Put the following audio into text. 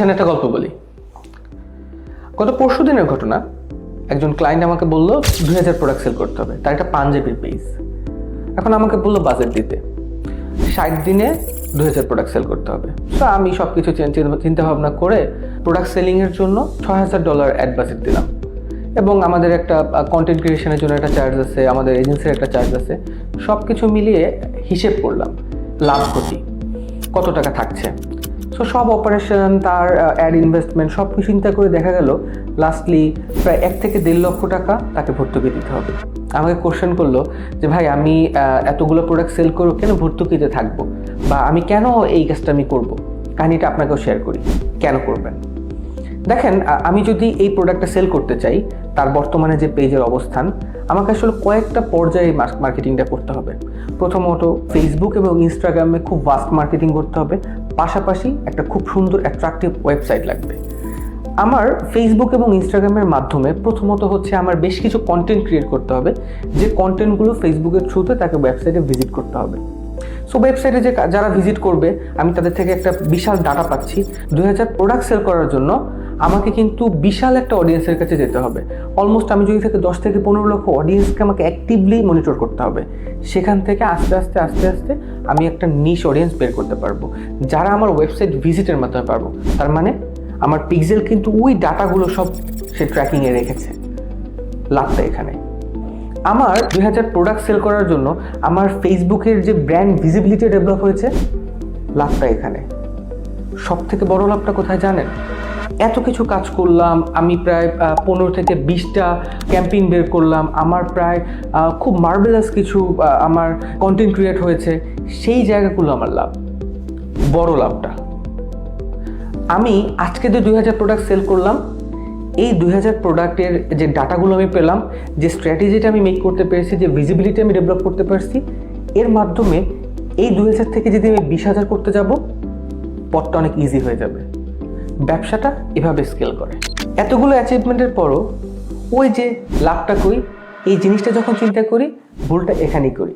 আসেন একটা গল্প বলি। গত পরশু দিনের ঘটনা, একজন ক্লায়েন্ট আমাকে বলল, দুই হাজার প্রোডাক্ট সেল করতে হবে। তার একটা পাঞ্জাবির পেজ এখন আমাকে বলল বাজেট দিতে। ষাট দিনে দুই হাজার প্রোডাক্ট সেল করতে হবে। তো আমি সব কিছু চিন্তা ভাবনা করে প্রোডাক্ট সেলিংয়ের জন্য ছয় হাজার ডলার অ্যাড বাজেট দিলাম। এবং আমাদের একটা কন্টেন্ট ক্রিয়েশনের জন্য একটা চার্জ আছে, আমাদের এজেন্সির একটা চার্জ আছে। সব কিছু মিলিয়ে হিসেব করলাম, লাভ ক্ষতি। কত টাকা থাকছে? সো সব অপারেশন তার অ্যাড ইনভেস্টমেন্ট সব কিছু চিন্তা করে দেখা গেল লাস্টলি প্রায় এক থেকে দেড় লক্ষ টাকা তাকে ভর্তুকি দিতে হবে। আমাকে কোশ্চেন করল যে, ভাই, আমি এতগুলো প্রোডাক্ট সেল করব, কেন ভর্তুকিতে থাকব? বা আমি কেন এই কাজটা আমি করব? কাহিনিটা আপনাকেও শেয়ার করি, কেন করবেন? দেখেন আমি যদি এই প্রোডাক্টটা সেল করতে চাই, তার বর্তমানে যে পেজের অবস্থান, আমাকে আসলে কয়েকটা পর্যায়ে মার্কেটিংটা করতে হবে। প্রথমত ফেসবুক এবং ইনস্টাগ্রামে খুব ভাস্ট মার্কেটিং করতে হবে। পাশাপাশি একটা খুব সুন্দর অ্যাট্রাকটিভ ওয়েবসাইট লাগবে। আমার ফেসবুক এবং ইনস্টাগ্রামের মাধ্যমে প্রথমত হচ্ছে আমার বেশ কিছু কন্টেন্ট ক্রিয়েট করতে হবে, যে কন্টেন্টগুলো ফেসবুকের থ্রুতে তাকে ওয়েবসাইটে ভিজিট করতে হবে। সো ওয়েবসাইটে যে যারা ভিজিট করবে, আমি তাদের থেকে একটা বিশাল ডাটা পাচ্ছি। দুই হাজার প্রোডাক্ট সেল করার জন্য আমাকে কিন্তু বিশাল একটা অডিয়েন্সের কাছে যেতে হবে। অলমোস্ট আমি যদি থেকে দশ থেকে পনেরো লক্ষ অডিয়েন্সকে আমাকে অ্যাক্টিভলি মনিটর করতে হবে, সেখান থেকে আস্তে আস্তে আস্তে আস্তে আমি একটা নিশ অডিয়েন্স বের করতে পারব। যারা আমার ওয়েবসাইট ভিজিটের মাধ্যমে পারব, তার মানে আমার পিক্সেল কিন্তু ওই ডাটাগুলো সব সে ট্র্যাকিংয়ে রেখেছে। লাভটা এখানে। আমার দুই হাজার প্রোডাক্ট সেল করার জন্য আমার ফেসবুকের যে ব্র্যান্ড ভিজিবিলিটি ডেভেলপ হয়েছে, লাভটা এখানে। সব থেকে বড় লাভটা কোথায় জানেন? এত কিছু কাজ করলাম, আমি প্রায় পনেরো থেকে বিশটা ক্যাম্পেইন বের করলাম, আমার প্রায় খুব মার্বেলাস কিছু আমার কন্টেন্ট ক্রিয়েট হয়েছে, সেই জায়গাগুলো আমার লাভ, বড় লাভটা। আমি আজকে যে দুই হাজার প্রোডাক্ট সেল করলাম, এই দুই হাজার প্রোডাক্টের যে ডাটাগুলো আমি পেলাম, যে স্ট্র্যাটেজিটা আমি মেক করতে পেরেছি, যে ভিজিবিলিটি আমি ডেভেলপ করতে পারছি, এর মাধ্যমে এই দুই হাজার থেকে যদি আমি বিশ হাজার করতে যাব, পথটা অনেক ইজি হয়ে যাবে। ব্যবসাটা এভাবে স্কেল করে। এতগুলো অ্যাচিভমেন্টের পরও ওই যে লাভটা করি, এই জিনিসটা যখন চিন্তা করি, ভুলটা এখানেই করি।